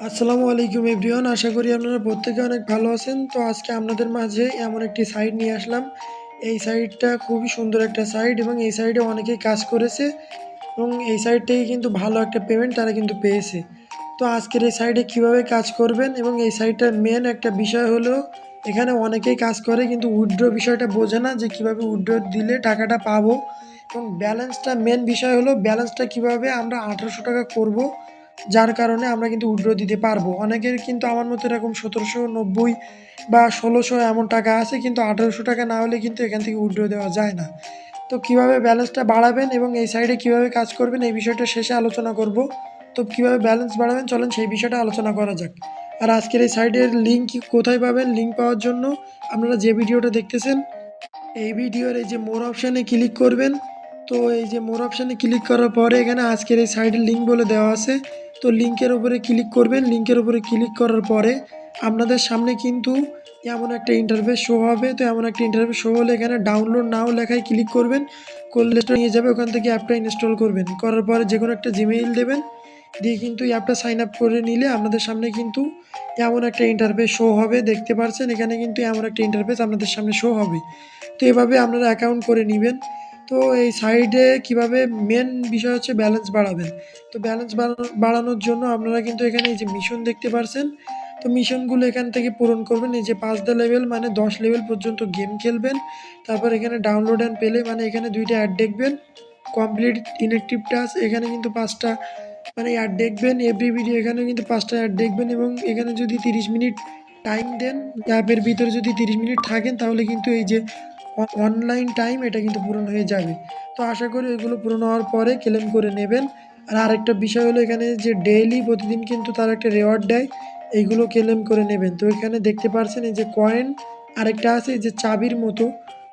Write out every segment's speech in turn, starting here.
আসসালামু আলাইকুম এভরিওয়ান, আশা করি আপনারা প্রত্যেকে অনেক ভালো আছেন। তো আজকে আপনাদের মাঝে এমন একটি সাইট নিয়ে আসলাম। এই সাইটটা খুবই সুন্দর একটা সাইট এবং এই সাইটে অনেকেই কাজ করেছে এবং এই সাইট থেকে কিন্তু ভালো একটা পেমেন্ট তারা কিন্তু পেয়েছে। তো আজকের এই সাইটে কীভাবে কাজ করবেন এবং এই সাইটটার মেন একটা বিষয় হলো, এখানে অনেকেই কাজ করে কিন্তু উইথড্র বিষয়টা বোঝে না যে কীভাবে উইথড্র দিলে টাকাটা পাবো এবং ব্যালেন্সটা মেন বিষয় হলো ব্যালেন্সটা কীভাবে আমরা আঠারোশো টাকা করব যার কারণে আমরা কিন্তু উইথড্র দিতে পারব। অনেকের কিন্তু আমার মতো এরকম সতেরোশো নব্বই বা ষোলোশো এমন টাকা আছে, কিন্তু আঠেরোশো টাকা না হলে কিন্তু এখান থেকে উইথড্র দেওয়া যায় না। তো কীভাবে ব্যালেন্সটা বাড়াবেন এবং এই সাইডে কীভাবে কাজ করবেন এই বিষয়টা শেষে আলোচনা করব। তো কীভাবে ব্যালেন্স বাড়াবেন চলেন সেই বিষয়টা আলোচনা করা যাক। আর আজকের এই সাইডের লিঙ্ক কোথায় পাবেন? লিঙ্ক পাওয়ার জন্য আপনারা যে ভিডিওটা দেখতেছেন, এই ভিডিওর এই যে মোর অপশানে ক্লিক করবেন। তো এই যে মোর অপশানে ক্লিক করার পরে এখানে আজকের এই সাইডের লিঙ্ক বলে দেওয়া আছে। তো লিঙ্কের উপরে ক্লিক করবেন। লিঙ্কের উপরে ক্লিক করার পরে আপনাদের সামনে কিন্তু এমন একটা ইন্টারফেস শো হবে। তো এমন একটা ইন্টারফেস শো হলে এখানে ডাউনলোড নাও লেখায় ক্লিক করবেন। করলে নিয়ে যাবে, ওখান থেকে অ্যাপটা ইনস্টল করবেন। করার পরে যে কোনো একটা জিমেইল দেবেন। দিয়ে কিন্তু অ্যাপটা সাইন আপ করে নিলে আপনাদের সামনে কিন্তু এমন একটা ইন্টারফেস শো হবে। দেখতে পাচ্ছেন এখানে কিন্তু এমন একটা ইন্টারফেস আপনাদের সামনে শো হবে। তো এভাবে আপনারা অ্যাকাউন্ট করে নেবেন। তো এই সাইডে কীভাবে মেন বিষয় হচ্ছে ব্যালেন্স বাড়াবেন। তো ব্যালেন্স বাড়ানোর জন্য আপনারা কিন্তু এখানে এই যে মিশন দেখতে পারছেন, তো মিশনগুলো এখান থেকে পূরণ করবেন। এই যে পাঁচ পাঁচটা লেভেল মানে দশ লেভেল পর্যন্ত গেম খেলবেন। তারপর এখানে ডাউনলোড অ্যান্ড পেলে মানে এখানে দুইটা অ্যাড দেখবেন। কমপ্লিট ইনঅ্যাক্টিভ টাস্ক এখানে কিন্তু পাঁচটা মানে অ্যাড দেখবেন। এভরি ভিডিও এখানে কিন্তু পাঁচটা অ্যাড দেখবেন এবং এখানে যদি তিরিশ মিনিট টাইম দেন, অ্যাপের ভিতরে যদি তিরিশ মিনিট থাকেন, তাহলে কিন্তু এই যে অনলাইন টাইম এটা কিন্তু পূরণ হয়ে যাবে। তো আশা করি এগুলো পূরণ হওয়ার পরে ক্লেম করে নেবেন। আর আরেকটা বিষয় হলো এখানে যে ডেইলি প্রতিদিন কিন্তু তার একটা রেওয়ার্ড দেয়, এইগুলো ক্লেম করে নেবেন। তো এখানে দেখতে পাচ্ছেন এই যে কয়েন আরেকটা আছে এই যে চাবির মতো।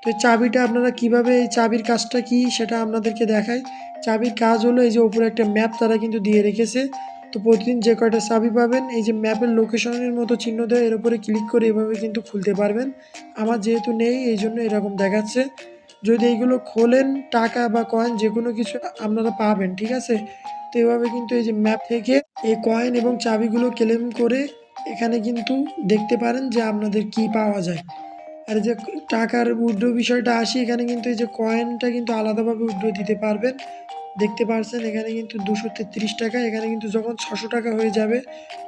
তো এই চাবিটা আপনারা কীভাবে, এই চাবির কাজটা কি সেটা আপনাদেরকে দেখাই। চাবির কাজ হলো এই যে ওপরে একটা ম্যাপ তারা কিন্তু দিয়ে রেখেছে। তো প্রতিদিন যে কয়টা চাবি পাবেন, এই যে ম্যাপের লোকেশনের মতো চিহ্ন দেয় এর উপরে ক্লিক করে এভাবে কিন্তু খুলতে পারবেন। আমার যেহেতু নেই, এই জন্য এরকম দেখাচ্ছে। যদি এইগুলো খোলেন, টাকা বা কয়েন যে কোনো কিছু আপনারা পাবেন, ঠিক আছে? তো এভাবে কিন্তু এই যে ম্যাপ থেকে এই কয়েন এবং চাবিগুলো ক্লেম করে এখানে কিন্তু দেখতে পারেন যে আপনাদের কি পাওয়া যায়। আর যে টাকার উইড্রো বিষয়টা আসি, এখানে কিন্তু এই যে কয়েনটা কিন্তু আলাদাভাবে উইড্রো দিতে পারবেন। দেখতে পারছেন, এখানে কিন্তু দুশো তেত্রিশ টাকা, এখানে কিন্তু যখন ছশো টাকা হয়ে যাবে,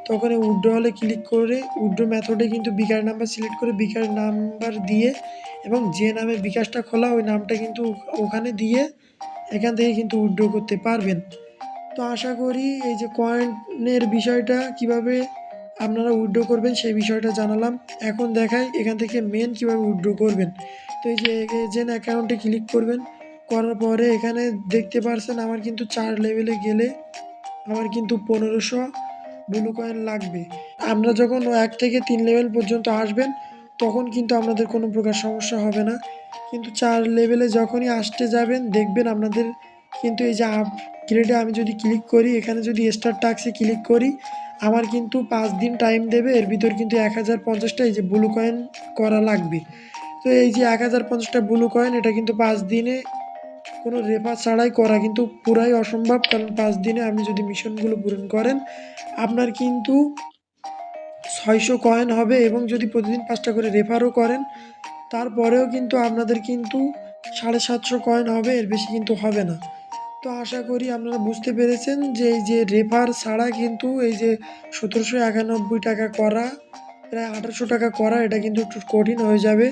তখন এই উইড্রো হলে ক্লিক করে উইড্রো মেথডে কিন্তু বিকার নাম্বার সিলেক্ট করে বিকার নাম্বার দিয়ে এবং যে নামে বিকাশটা খোলা, ওই নামটা কিন্তু ওখানে দিয়ে এখান থেকে কিন্তু উইড্রো করতে পারবেন। তো আশা করি এই যে কয়েনের বিষয়টা কীভাবে আপনারা উইড্রো করবেন, সেই বিষয়টা জানালাম। এখন দেখাই এখান থেকে মেন কীভাবে উইড্রো করবেন। তো এই যে এজেন্ট অ্যাকাউন্টে ক্লিক করবেন করার পরে এখানে দেখতে পারছেন আমার কিন্তু চার লেভেলে গেলে আমার কিন্তু পনেরোশো ব্লু কয়েন লাগবে। আমরা যখন এক থেকে তিন লেভেল পর্যন্ত আসবেন, তখন কিন্তু আপনাদের কোনো প্রকার সমস্যা হবে না। কিন্তু চার লেভেলে যখনই আসতে যাবেন, দেখবেন আপনাদের কিন্তু এই যে আপগ্রেডে আমি যদি ক্লিক করি, এখানে যদি স্টার টাক্সে ক্লিক করি, আমার কিন্তু পাঁচ দিন টাইম দেবে। এর ভিতর কিন্তু এক হাজার পঞ্চাশটা এই যে ব্লু কয়েন করা লাগবে। তো এই যে এক হাজার পঞ্চাশটা ব্লু কয়েন এটা কিন্তু পাঁচ দিনে কোনো রেফার ছাড়াই করা কিন্তু পুরাই অসম্ভব, কারণ পাঁচ দিনে আপনি যদি মিশনগুলো পূরণ করেন, আপনার কিন্তু ছয়শো কয়েন হবে এবং যদি প্রতিদিন পাঁচটা করে রেফারও করেন, তারপরেও কিন্তু আপনাদের কিন্তু সাড়ে সাতশো কয়েন হবে, এর বেশি কিন্তু হবে না। তো আশা করি আপনারা বুঝতে পেরেছেন যে এই যে রেফার ছাড়া কিন্তু এই যে সতেরোশো একানব্বই টাকা করা, প্রায় আঠারোশো টাকা করা, এটা কিন্তু একটু কঠিন হয়ে যাবে।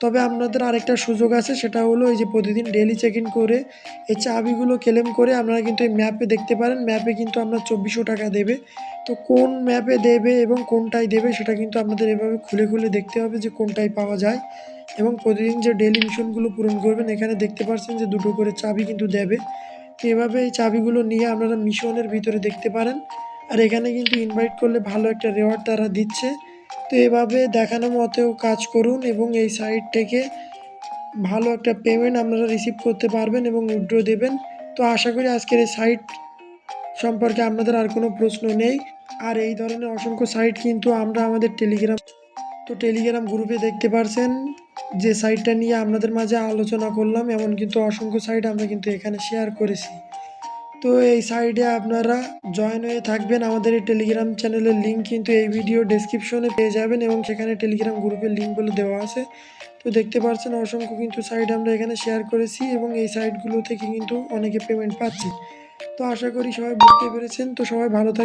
তবে আপনাদের আরেকটা সুযোগ আছে, সেটা হলো এই যে প্রতিদিন ডেলি চেক ইন করে এই চাবিগুলো ক্লেম করে আপনারা কিন্তু এই ম্যাপে দেখতে পারেন। ম্যাপে কিন্তু আপনার চব্বিশশো টাকা দেবে। তো কোন ম্যাপে দেবে এবং কোনটাই দেবে সেটা কিন্তু আপনাদের এভাবে খুলে খুলে দেখতে হবে যে কোনটাই পাওয়া যায়। এবং প্রতিদিন যে ডেলি মিশনগুলো পূরণ করবেন, এখানে দেখতে পাচ্ছেন যে দুটো করে চাবি কিন্তু দেবে। তো এভাবে এই চাবিগুলো নিয়ে আপনারা মিশনের ভিতরে দেখতে পারেন। আর এখানে কিন্তু ইনভাইট করলে ভালো একটা রেওয়ার্ড তারা দিচ্ছে। তো এভাবে দেখানো মতেও কাজ করুন এবং এই সাইট থেকে ভালো একটা পেমেন্ট আপনারা রিসিভ করতে পারবেন এবং উইড্রো দেবেন। তো আশা করি আজকের এই সাইট সম্পর্কে আপনাদের আর কোনো প্রশ্ন নেই। আর এই ধরনের অসংখ্য সাইট কিন্তু আমরা আমাদের টেলিগ্রাম তো টেলিগ্রাম গ্রুপে দেখতে পারছেন। যে সাইটটা নিয়ে আপনাদের মাঝে আলোচনা করলাম, এমন কিন্তু অসংখ্য সাইট আমরা কিন্তু এখানে শেয়ার করেছি। তো এই সাইডে আপনারা জয়েন হয়ে থাকবেন। আমাদের এই টেলিগ্রাম চ্যানেলের লিঙ্ক কিন্তু এই ভিডিও ডেসক্রিপশনে পেয়ে যাবেন এবং সেখানে টেলিগ্রাম গ্রুপের লিঙ্কগুলো দেওয়া আছে। তো দেখতে পাচ্ছেন অসংখ্য কিন্তু সাইড আমরা এখানে শেয়ার করেছি এবং এই সাইটগুলো থেকে কিন্তু অনেকে পেমেন্ট পাচ্ছি। তো আশা করি সবাই বুঝতে পেরেছেন। তো সবাই ভালো থাকবেন